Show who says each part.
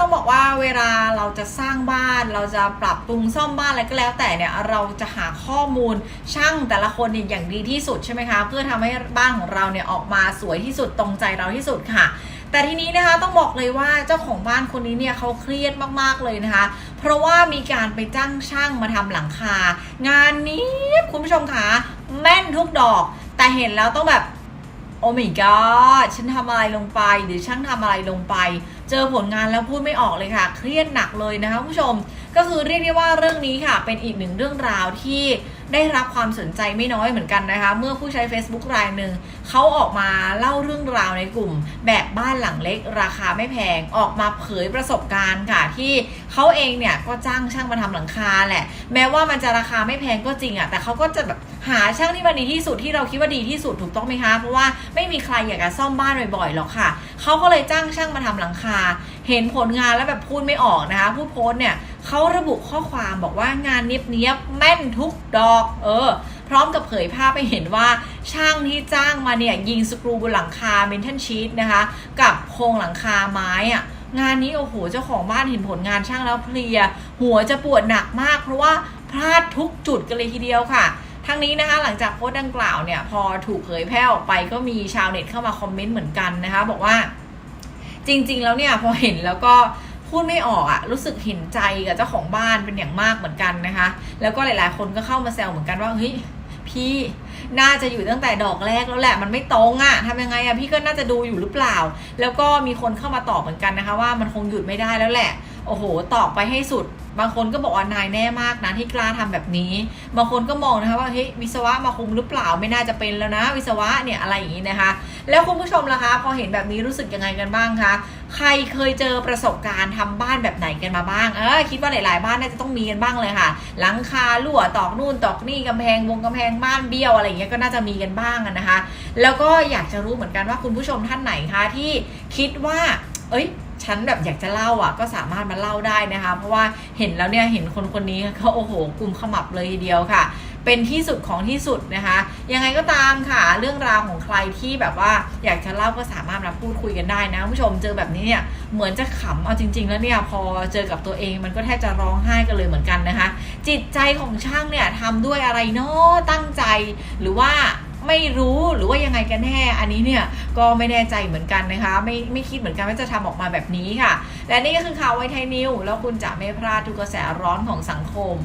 Speaker 1: ต้องบอกว่าเวลาเราจะสร้างบ้านเราจะปรับปรุงซ่อมบ้านอะไรก็แล้ว แต่เนี่ยเราจะหาข้อมูลช่างแต่ละคนเนี่ยอย่างดีที่สุดใช่ไหมคะ เพื่อทำให้บ้านของเราเนี่ยออกมาสวยที่สุดตรงใจเราที่สุดค่ะแต่ทีนี้นะคะต้องบอกเลยว่าเจ้าของบ้านคนนี้เนี่ยเขาเครียดมากๆเลยนะคะ เพราะว่ามีการไปจ้างช่างมาทำหลังคา งานนี้คุณผู้ชมคะแม่นทุกดอก แต่เห็นแล้วต้องแบบ โอ้ my god ฉันทำอะไรลงไปหรือช่างทำอะไรลงไป เจอผลงานแล้วพูดไม่ออกเลยค่ะ เครียดหนักเลยนะคะผู้ชม ก็คือเรียกได้ว่าเรื่องนี้ค่ะ เป็นอีกหนึ่งเรื่องราวที่ ได้รับความสนใจไม่น้อยเหมือนกันนะคะ เมื่อผู้ใช้ Facebook รายหนึ่งเขาออกมาเล่าเรื่องราวในกลุ่ม แบบบ้านหลังเล็ก ราคาไม่แพงออกมาเผยประสบการณ์ค่ะ ที่เขาเองเนี่ยก็จ้างช่างมาทำหลังคาแหละ แม้ว่ามันจะราคาไม่แพงก็จริงอะแต่เขาก็จะแบบหาช่างที่มันดีที่สุดที่เราคิดว่าดีที่สุดถูกต้องไหมคะเพราะว่าไม่มีใครอยากจะซ่อมบ้านบ่อยๆหรอกค่ะเขาก็เลยจ้างช่างมาทำหลังคา เห็นผลงานแล้วแบบพูดไม่ออกนะคะ ผู้โพสต์เนี่ย เขาระบุข้อความบอกว่างานเนี้ยบๆแม่นทุกดอก เออ พร้อมกับเผยภาพไปเห็นว่าช่างที่จ้างมาเนี่ย ยิงสกรูบนหลังคาเมนทันชีตนะคะ กับโครงหลังคาไม้อะงานนี้โอ้โหเจ้าของบ้านเห็นผลงานช่างแล้วเพลีย หัวจะปวดหนักมาก เพราะว่าพลาดทุกจุดกันเลยทีเดียวค่ะทั้งนี้นะคะหลังจากโพสต์ดังกล่าวเนี่ยพอถูกเผยแพร่ออกไปก็มีชาวเน็ตเข้ามาคอมเมนต์เหมือนกันนะคะ บอกว่าจริง ๆ แล้วเนี่ยพอเห็นแล้วก็ พูดไม่ออกอะรู้สึกเห็นใจกับเจ้าของบ้านเป็นอย่างมากเหมือนกันนะคะ แล้วก็หลายๆ คนก็เข้ามาแซวเหมือนกันว่าเฮ้ยพี่น่าจะอยู่ตั้งแต่ดอกแรกแล้วแหละมันไม่ตรงอะทำยังไงอะพี่ก็น่าจะดูอยู่หรือเปล่า แล้วก็มีคนเข้ามาตอบเหมือนกันนะคะ ว่ามันคงหยุดไม่ได้แล้วแหละ โอ้โห ตอบไปให้สุด บางคนก็บอกว่านายแน่มากนะที่กล้าทำแบบนี้ บางคนก็มองนะคะว่าเฮ้ยวิศวะมาคุมหรือเปล่าไม่น่าจะเป็นแล้วนะ วิศวะเนี่ยอะไรอย่างนี้นะคะ แล้วคุณผู้ชมล่ะคะ พอเห็นแบบนี้รู้สึกยังไงกันบ้างคะใครเคยเจอประสบการณ์ทำบ้านแบบไหนกันมาบ้างเออคิดว่าหลาย ๆ บ้านน่าจะต้องมีกันบ้างเลยค่ะ หลังคารั่วตอกนู่นตอกนี่กำแพงวงกำแพงบ้านเบี้ยวอะไรอย่างเงี้ยก็น่าจะมีกันบ้างนะคะ แล้วก็อยากจะรู้เหมือนกันว่าคุณผู้ชมท่านไหนคะที่คิดว่า เอ้ย ฉันแบบอยากจะเล่าอะ ก็สามารถมาเล่าได้นะคะ เพราะว่าเห็นแล้วเนี่ยเห็นคนคนนี้เขาโอ้โหกลุ่มขมับเลยทีเดียวค่ะ เป็นที่สุดของที่สุดนะคะ ยังไงก็ตามค่ะ เรื่องราวของใครที่แบบว่าอยากจะเล่าก็สามารถมาพูดคุยกันได้นะคุณผู้ชมเจอแบบนี้เนี่ยเหมือนจะขำเอาจริง ๆ แล้วเนี่ยพอเจอกับตัวเองมันก็แทบจะร้องไห้กันเลยเหมือนกันนะคะ จิตใจของช่างเนี่ยทำด้วยอะไรเนาะตั้งใจหรือว่า ไม่รู้หรือว่ายังไงกันแน่ อันนี้เนี่ยก็ไม่แน่ใจเหมือนกันนะคะ ไม่ไม่คิดเหมือนกันว่าจะทำออกมาแบบนี้ค่ะ และนี่ก็คือข่าวไวไทยนิวแล้วคุณจะไม่พลาดทุกกระแสร้อนของสังคม